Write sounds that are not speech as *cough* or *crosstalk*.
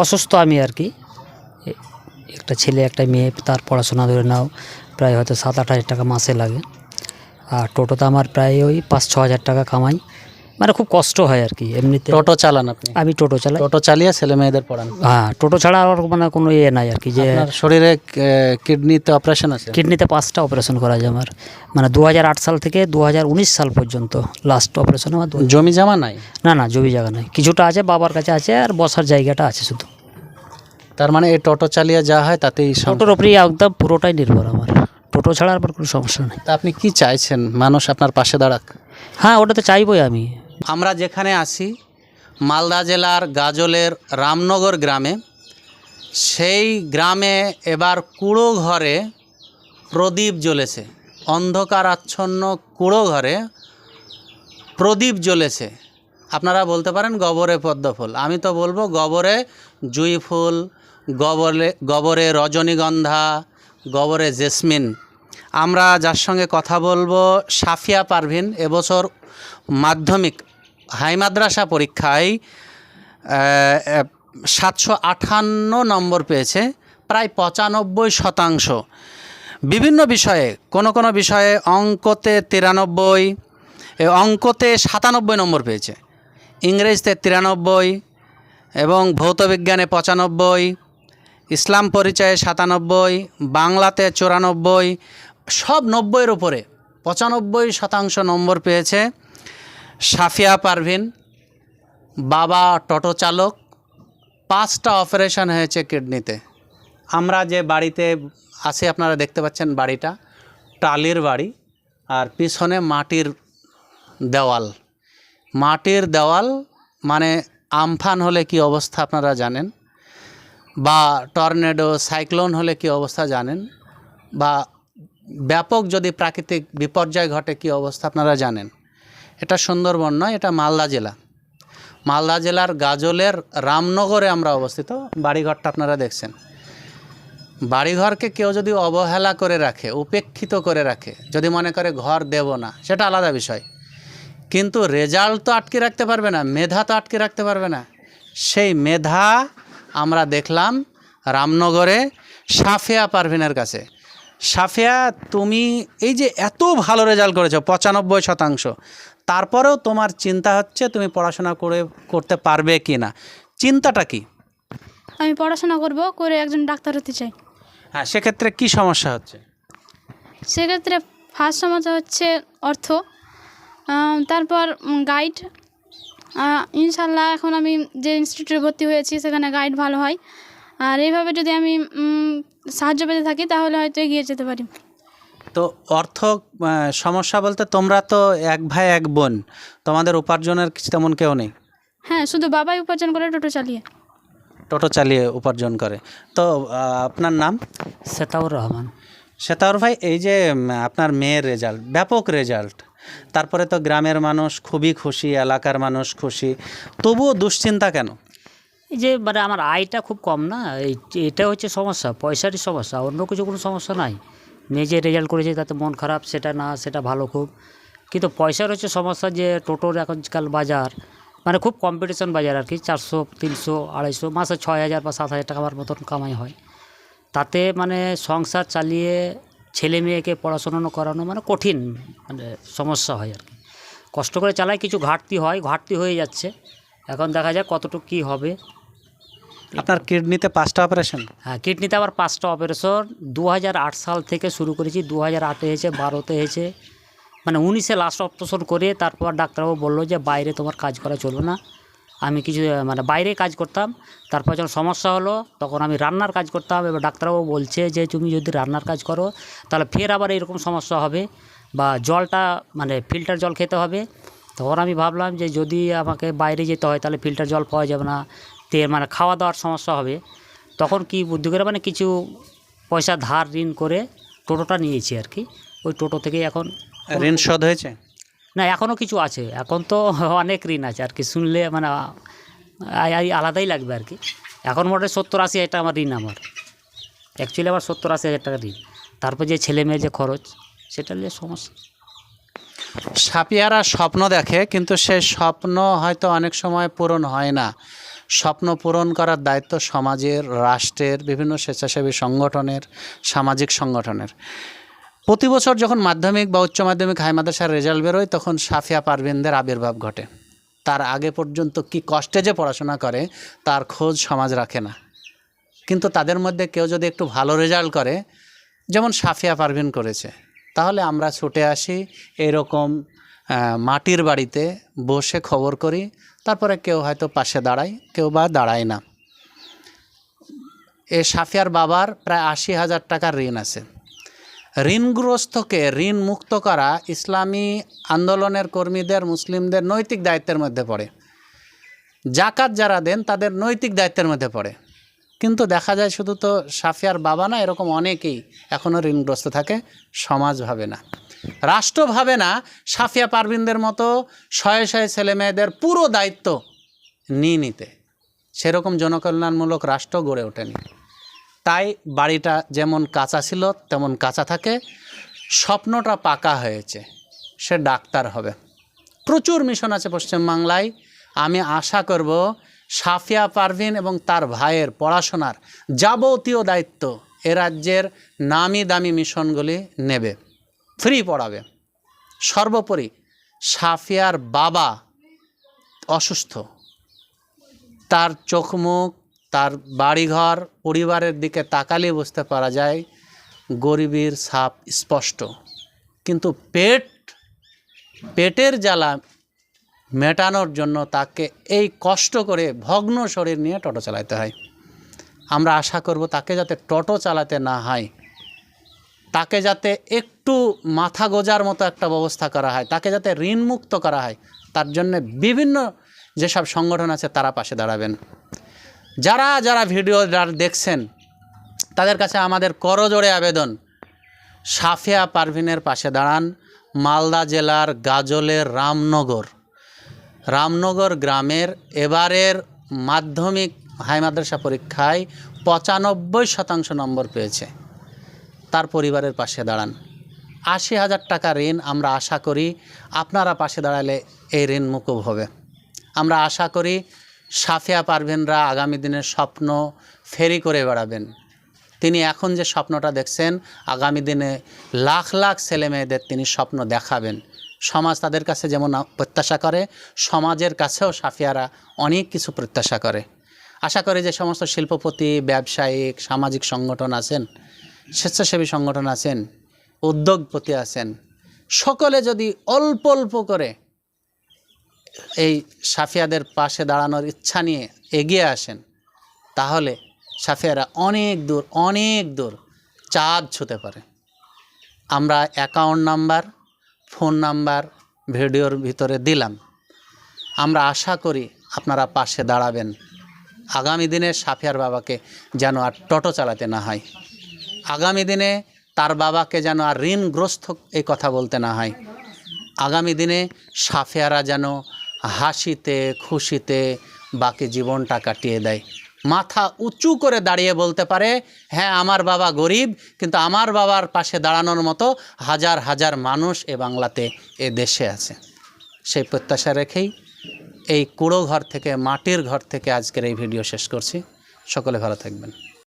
অসুস্থ আমি আর কি। একটা ছেলে, একটা মেয়ে, তার পড়াশোনা ধরে নাও, প্রায় হয়তো সাত আট হাজার টাকা মাসে লাগে। আর টোটোতে আমার প্রায় ওই পাঁচ ছ হাজার টাকা কামাই। মানে খুব কষ্ট হয় আর কি এমনিতে। টোটো চালান আপনি? আমি টোটো চালাই। টোটো চালিয়ে ছেলে মেয়েদের পড়ান? হ্যাঁ টোটো ছাড়া আর মানে কোনো ইয়ে নাই আর কি যে শরীরে কিডনিতে অপারেশন আছে? কিডনিতে পাঁচটা অপারেশন করা যায় আমার। মানে দু হাজার আট সাল থেকে দু হাজার উনিশ সাল পর্যন্ত লাস্ট অপারেশন আমার জমি জমা নাই? না না জমি জায়গা নাই। কিছুটা আছে বাবার কাছে আছে আর বসার জায়গাটা আছে শুধু। তার মানে এই টোটো চালিয়ে যা হয় তাতেই টোটোর ওপরেই একদম পুরোটাই নির্ভর আমার। টোটো ছাড়া আর কোনো সমস্যা নেই। তা আপনি কি চাইছেন? মানুষ আপনার পাশে দাঁড়াক। হ্যাঁ ওটা তো চাইবই আমি। আমরা যেখানে আছি, মালদা জেলার গাজলের রামনগর গ্রামে, সেই গ্রামে এবার কুড়ো ঘরে প্রদীপ জ্বলেছে অন্ধকার আচ্ছন্ন কুড়ো ঘরে প্রদীপ জ্বলেছে। আপনারা বলতে পারেন গবরে পদ্মফুল আমি তো বলব গবরে জুই ফুল, গবরে গবরে রজনীগন্ধা, গবরে জেসমিন। আমরা যার সঙ্গে কথা বলব, সাফিয়া পারভিন, এবছর মাধ্যমিক। হাই মাদ্রাসা পরীক্ষায় সাতশো আটান্ন নম্বর পেয়েছে, প্রায় পঁচানব্বই শতাংশ। বিভিন্ন বিষয়ে, কোনো কোনো বিষয়ে অঙ্কতে তিরানব্বই অঙ্কতে সাতানব্বই নম্বর পেয়েছে। ইংরেজিতে তিরানব্বই এবং ভৌতবিজ্ঞানে পঁচানব্বই, ইসলাম পরিচয়ে সাতানব্বই, বাংলাতে চুরানব্বই, সব নব্বইয়ের উপরে পঁচানব্বই শতাংশ নম্বর পেয়েছে। সাফিয়া পারভিন, বাবা টোটো চালক, পাঁচটা অপারেশন হয়েছে কিডনিতে। আমরা যে বাড়িতে আছি, আপনারা দেখতে পাচ্ছেন বাড়িটা। টালির বাড়ি আর পিছনে মাটির দেওয়াল। মাটির দেওয়াল মানে আমফান হলে কি অবস্থা আপনারা জানেন? বা টর্নেডো, সাইক্লোন হলে কি অবস্থা জানেন? বা ব্যাপক যদি প্রাকৃতিক বিপর্যয় ঘটে কি অবস্থা আপনারা জানেন? এটা সুন্দরবন নয়, এটা মালদা জেলা। মালদা জেলার গাজলের রামনগরে আমরা অবস্থিত, বাড়িঘরটা আপনারা দেখছেন। বাড়িঘরকে কেউ যদি অবহেলা করে রাখে, উপেক্ষিত করে রাখে, যদি মনে করে ঘর দেব না, সেটা আলাদা বিষয়। কিন্তু রেজাল্ট তো আটকে রাখতে পারবে না, মেধা তো আটকে রাখতে পারবে না। সেই মেধা আমরা দেখলাম রামনগরে সাফিয়া পারভিনের কাছে। সাফিয়া, তুমি এই যে এত ভালো রেজাল্ট করেছ, পঁচানব্বই শতাংশ। তারপরেও তোমার চিন্তা হচ্ছে তুমি পড়াশোনা করে করতে পারবে কি না চিন্তাটা কি? আমি পড়াশোনা করব করে একজন ডাক্তার হতে চাই। হ্যাঁ সেক্ষেত্রে কি সমস্যা হচ্ছে? সেক্ষেত্রে ফার্স্ট সমস্যা হচ্ছে অর্থ। তারপর গাইড ইনশাল্লাহ এখন আমি যে ইনস্টিটিউটে ভর্তি হয়েছি সেখানে গাইড ভালো হয়। আর এইভাবে যদি আমি সাহায্য পেতে থাকি তাহলে হয়তো এগিয়ে যেতে পারি। তো অর্থ সমস্যা বলতে তোমরা তো এক ভাই এক বোন। তোমাদের উপার্জনের কিছু তেমন কেউ নেই? হ্যাঁ শুধু বাবাই উপার্জন করে টোটো চালিয়ে। টোটো চালিয়ে উপার্জন করে। তো আপনার নাম? সেতাউর রহমান। শ্বেতার ভাই এই যে আপনার মেয়ের রেজাল্ট ব্যাপক রেজাল্ট তারপরে তো গ্রামের মানুষ খুবই খুশি এলাকার মানুষ খুশি। তবুও দুশ্চিন্তা কেন? এই যে মানে আমার আয়টা খুব কম না? এই এটা হচ্ছে সমস্যা পয়সারই সমস্যা অন্য কিছু কোনো সমস্যা নাই। যে রেজাল্ট করেছে, তাতে মন খারাপ, সেটা না, সেটা ভালো খুব। কিন্তু পয়সার হচ্ছে সমস্যা যে টোটোর এখনকাল বাজার মানে খুব কম্পিটিশন বাজার আর কি, চারশো, তিনশো, আড়াইশো, মাসে ছয় হাজার বা সাত হাজার টাকার মতন কামাই হয়। তাতে মানে সংসার চালিয়ে ছেলে মেয়েকে পড়াশোনা করানো মানে কঠিন মানে সমস্যা হয় আর কি। কষ্ট করে চালায়, কিছু ঘাটতি হয়, ঘাটতি হয়ে যাচ্ছে। এখন দেখা যাক কতটুকু কী হবে। আপনার কিডনিতে পাঁচটা অপারেশন হ্যাঁ কিডনিতে আবার পাঁচটা অপারেশন দু হাজার আট সাল থেকে শুরু করেছি দু হাজার আটে হয়েছে, বারোতে হয়েছে। মানে উনিশে লাস্ট অপারেশন করে তারপর ডাক্তারবাবু বলল যে, বাইরে তোমার কাজ করা চলবে না। আমি কিছু মানে বাইরে কাজ করতাম। তারপর যখন সমস্যা হলো, তখন আমি রান্নার কাজ করতাম। এবার ডাক্তারবাবু বলছে যে, তুমি যদি রান্নার কাজ করো, তাহলে ফের আবার এরকম সমস্যা হবে বা জলটা মানে ফিল্টার জল খেতে হবে। তখন আমি ভাবলাম যে, যদি আমাকে বাইরে যেতে হয়, তাহলে ফিল্টার জল পাওয়া যাবে না। তে মানে খাওয়া দাওয়ার সমস্যা হবে তখন কি বুদ্ধি করে মানে কিছু পয়সা ধার ঋণ করে টোটোটা নিয়েছি আর কি। ওই টোটো থেকে এখন ঋণ শোধ হয়েছে? না এখনও কিছু আছে এখন তো *laughs* অনেক ঋণ আছে আর কি শুনলে মানে আলাদাই লাগবে আর কি। এখন মোটে সত্তর আশি হাজার টাকা আমার ঋণ আমার অ্যাকচুয়ালি আমার সত্তর আশি হাজার টাকা ঋণ। তারপর যে ছেলে মেয়ের যে খরচ সেটা নিয়ে সমস্যা। সাপিয়ারা স্বপ্ন দেখে কিন্তু সেই স্বপ্ন হয়তো অনেক সময় পূরণ হয় না। স্বপ্ন পূরণ করার দায়িত্ব সমাজের, রাষ্ট্রের, বিভিন্ন স্বেচ্ছাসেবী সংগঠনের, সামাজিক সংগঠনের। প্রতি বছর যখন মাধ্যমিক বা উচ্চ মাধ্যমিক হাই মাদ্রাসার রেজাল্ট বেরোয়, তখন সাফিয়া পারভিনদের আবির্ভাব ঘটে। তার আগে পর্যন্ত কি কষ্টে যে পড়াশোনা করে, তার খোঁজ সমাজ রাখে না। কিন্তু তাদের মধ্যে কেউ যদি একটু ভালো রেজাল্ট করে, যেমন সাফিয়া পারভিন করেছে, তাহলে আমরা ছুটে আসি এরকম মাটির বাড়িতে বসে খবর করি তারপরে কেউ হয়তো পাশে দাঁড়ায়, কেউ বা দাঁড়ায় না। এ সাফিয়ার বাবার প্রায় আশি হাজার টাকার ঋণ আছে। ঋণগ্রস্তকে ঋণ মুক্ত করা ইসলামী আন্দোলনের কর্মীদের, মুসলিমদের নৈতিক দায়িত্বের মধ্যে পড়ে। জাকাত যারা দেন, তাদের নৈতিক দায়িত্বের মধ্যে পড়ে। কিন্তু দেখা যায় শুধু তো সাফিয়ার বাবা না, এরকম অনেকেই এখনও ঋণগ্রস্ত থাকে, সমাজ ভাবে না। রাষ্ট্র ভাবে না, সাফিয়া পারভিনদের মতো শয়ে শয়ে ছেলে মেয়েদের পুরো দায়িত্ব নিয়ে নিতে। সেরকম জনকল্যাণমূলক রাষ্ট্র গড়ে ওঠেনি। তাই বাড়িটা যেমন কাঁচা ছিল, তেমন কাঁচা থাকে। স্বপ্নটা পাকা হয়েছে। সে ডাক্তার হবে। প্রচুর মিশন আছে পশ্চিমবাংলায়। আমি আশা করব সাফিয়া পারভিন এবং তার ভাইয়ের পড়াশোনার যাবতীয় দায়িত্ব এ রাজ্যের নামি দামি মিশনগুলি নেবে। ফ্রি পড়াবে। সর্বোপরি সাফিয়ার বাবা অসুস্থ। তার চোখ মুখ, তার বাড়িঘর, পরিবারের দিকে তাকালে বুঝতে পারা যায়, গরিবের ছাপ স্পষ্ট। কিন্তু পেট, পেটের জ্বালা মেটানোর জন্য তাকে এই কষ্ট করে ভগ্ন শরীর নিয়ে টোটো চালাতে হয়। আমরা আশা করব তাকে যাতে টোটো চালাতে না হয়। তাকে যাতে একটু মাথা গোজার মতো একটা ব্যবস্থা করা হয়, তাকে যাতে ঋণমুক্ত করা হয়, তার জন্য বিভিন্ন যেসব সংগঠন আছে তারা পাশে দাঁড়াবেন। যারা যারা ভিডিও দেখছেন, তাদের কাছে আমাদের করজোড়ে আবেদন। সাফিয়া পারভিনের পাশে দাঁড়ান, মালদা জেলার গাজলের রামনগর। রামনগর গ্রামের এবারের মাধ্যমিক হাই মাদ্রাসা পরীক্ষায় পঁচানব্বই শতাংশ নম্বর পেয়েছে। তার পরিবারের পাশে দাঁড়ান। আশি হাজার টাকা ঋণ আমরা আশা করি আপনারা পাশে দাঁড়ালে এই ঋণ মুকুব হবে। আমরা আশা করি সাফিয়া পারভেনরা আগামী দিনের স্বপ্ন ফেরি করে বেড়াবেন। তিনি এখন যে স্বপ্নটা দেখছেন, আগামী দিনে লাখ লাখ ছেলে মেয়েদের তিনি স্বপ্ন দেখাবেন। সমাজ তাদের কাছে যেমন প্রত্যাশা করে, সমাজের কাছেও সাফিয়ারা অনেক কিছু প্রত্যাশা করে। আশা করি যে সমস্ত শিল্পপতি, ব্যবসায়িক, সামাজিক সংগঠন আছেন স্বেচ্ছাসেবী সংগঠন আছেন, উদ্যোগপতি আছেন, সকলে যদি অল্প অল্প করে এই সাফিয়াদের পাশে দাঁড়ানোর ইচ্ছা নিয়ে এগিয়ে আসেন, তাহলে সাফিয়ারা অনেক দূর অনেক দূর চাঁদ ছুতে পারে। আমরা অ্যাকাউন্ট নাম্বার, ফোন নাম্বার, ভিডিওর ভিতরে দিলাম। আমরা আশা করি আপনারা পাশে দাঁড়াবেন। আগামী দিনে সাফিয়ার বাবাকে যেন আর টোটো চালাতে না হয়। আগামী দিনে তার বাবাকে যেন আর ঋণগ্রস্ত এই কথা বলতে না হয়। আগামী দিনে সাফেয়ারা যেন হাসিতে, খুশিতে বাকি জীবনটা কাটিয়ে দেয়। মাথা উঁচু করে দাঁড়িয়ে বলতে পারে হ্যাঁ আমার বাবা গরিব, কিন্তু আমার বাবার পাশে দাঁড়ানোর মতো হাজার হাজার মানুষ এ বাংলাতে, এ দেশে আছে। সেই প্রত্যাশা রেখেই এই কুড়ো ঘর থেকে, মাটির ঘর থেকে আজকের এই ভিডিও শেষ করছি। সকলে ভালো থাকবেন।